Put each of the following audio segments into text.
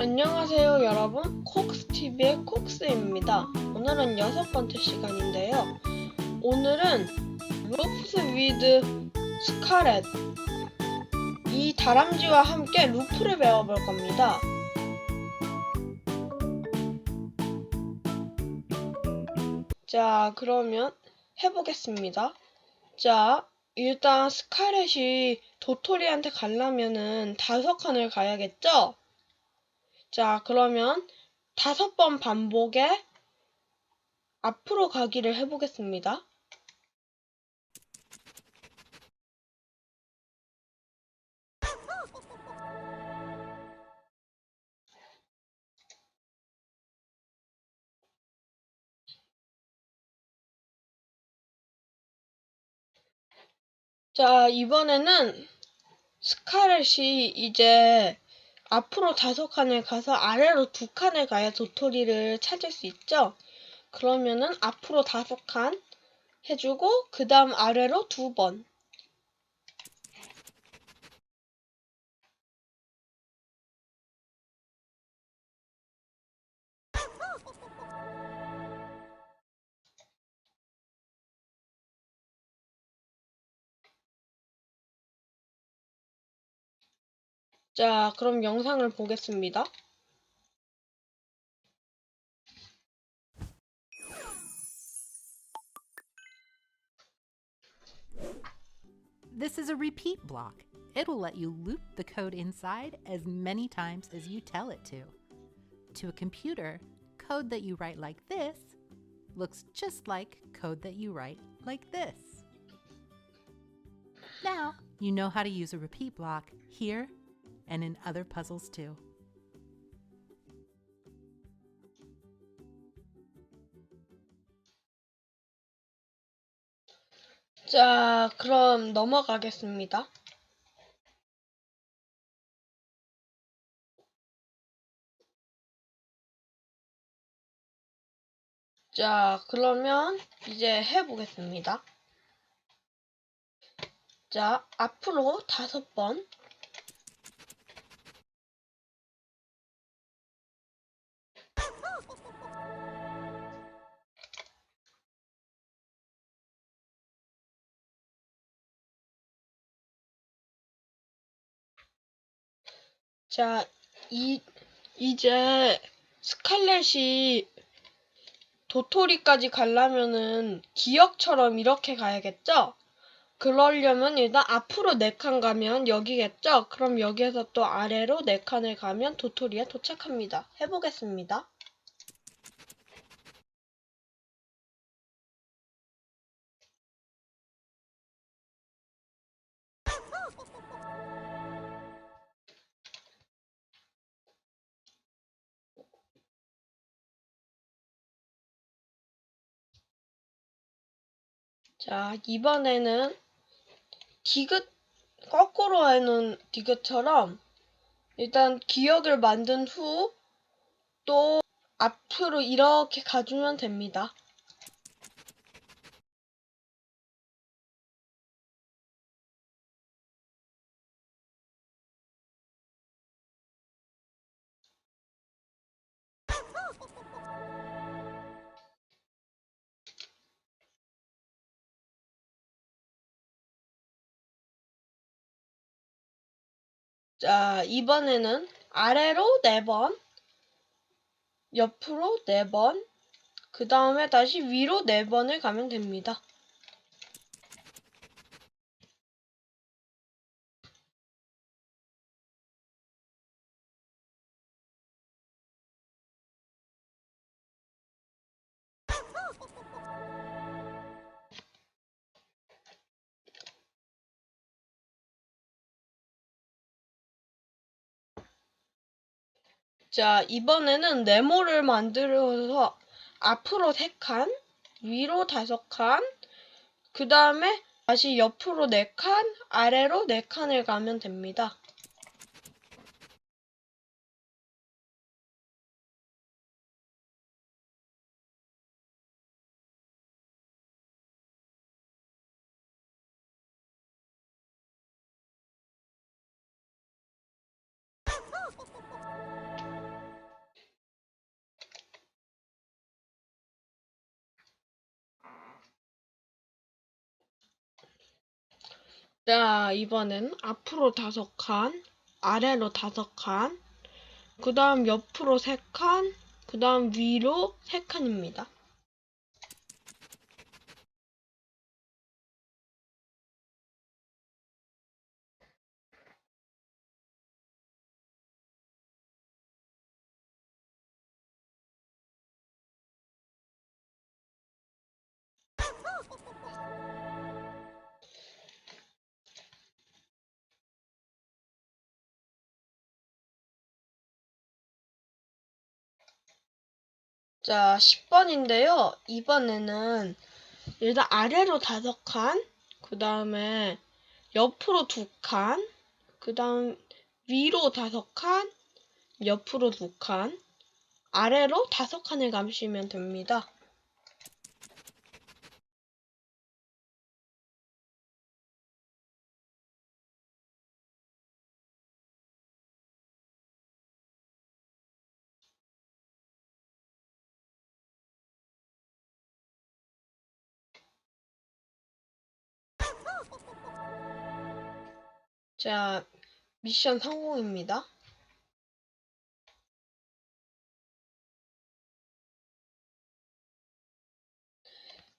안녕하세요 여러분. 콕스TV의 콕스입니다. 오늘은 여섯 번째 시간인데요. 오늘은 루프스 위드 스카렛. 이 다람쥐와 함께 루프를 배워볼 겁니다. 자 그러면 해보겠습니다. 자 일단 스카렛이 도토리한테 가려면은 다섯 칸을 가야겠죠? 자, 그러면 다섯 번 반복에 앞으로 가기를 해보겠습니다. 자, 이번에는 스카렛이 이제 앞으로 다섯 칸을 가서 아래로 두 칸을 가야 도토리를 찾을 수 있죠? 그러면은 앞으로 다섯 칸 해주고 그 다음 아래로 두 번. 자, 그럼 영상을 보겠습니다. This is a repeat block. It'll let you loop the code inside as many times as you tell it to. To a computer, code that you write like this looks just like code that you write like this. Now, you know how to use a repeat block here and in other puzzles too. 자, 그럼 넘어가겠습니다. 자, 그러면 이제 해보겠습니다. 자, 앞으로 다섯 번. 자, 이, 이제 스칼렛이 도토리까지 가려면은 기억처럼 이렇게 가야겠죠? 그러려면 일단 앞으로 네칸 가면 여기겠죠? 그럼 여기에서 또 아래로 네 칸을 가면 도토리에 도착합니다. 해보겠습니다. 자, 이번에는 디귿, 거꾸로 해놓은 디귿처럼 일단 기억을 만든 후 또 앞으로 이렇게 가주면 됩니다. 자, 이번에는 아래로 4번, 옆으로 4번, 그 다음에 다시 위로 4번을 가면 됩니다. 자, 이번에는 네모를 만들어서 앞으로 3칸, 위로 5칸, 그 다음에 다시 옆으로 4칸, 아래로 4칸을 가면 됩니다. 자, 이번엔 앞으로 다섯 칸, 아래로 다섯 칸, 그 다음 옆으로 세 칸, 그 다음 위로 세 칸입니다. 자, 10번인데요. 이번에는 일단 아래로 다섯 칸, 그 다음에 옆으로 두 칸, 그 다음 위로 다섯 칸, 옆으로 두 칸, 아래로 다섯 칸을 감시면 됩니다. 자, 미션 성공입니다.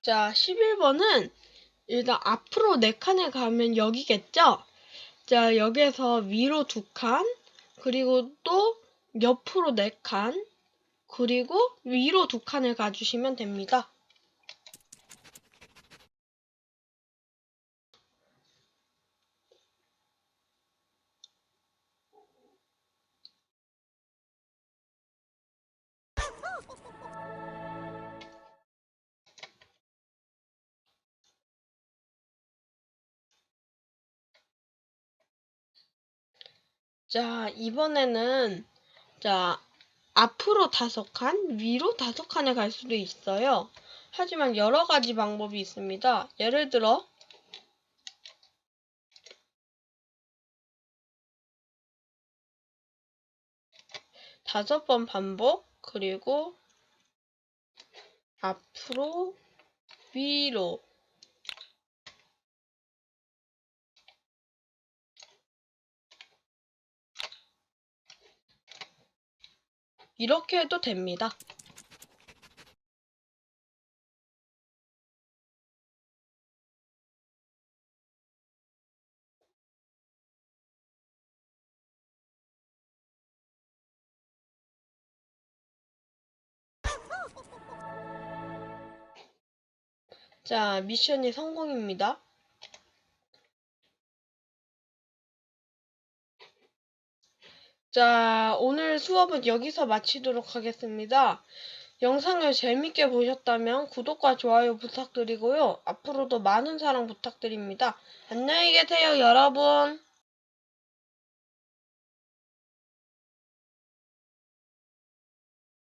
자, 11번은 일단 앞으로 네 칸을 가면 여기겠죠? 자, 여기에서 위로 두 칸, 그리고 또 옆으로 네 칸, 그리고 위로 두 칸을 가주시면 됩니다. 자, 이번에는 자, 앞으로 다섯 칸, 위로 다섯 칸에 갈 수도 있어요. 하지만 여러 가지 방법이 있습니다. 예를 들어 다섯 번 반복, 그리고 앞으로, 위로. 이렇게 해도 됩니다. 자, 미션이 성공입니다. 자, 오늘 수업은 여기서 마치도록 하겠습니다. 영상을 재밌게 보셨다면 구독과 좋아요 부탁드리고요. 앞으로도 많은 사랑 부탁드립니다. 안녕히 계세요, 여러분.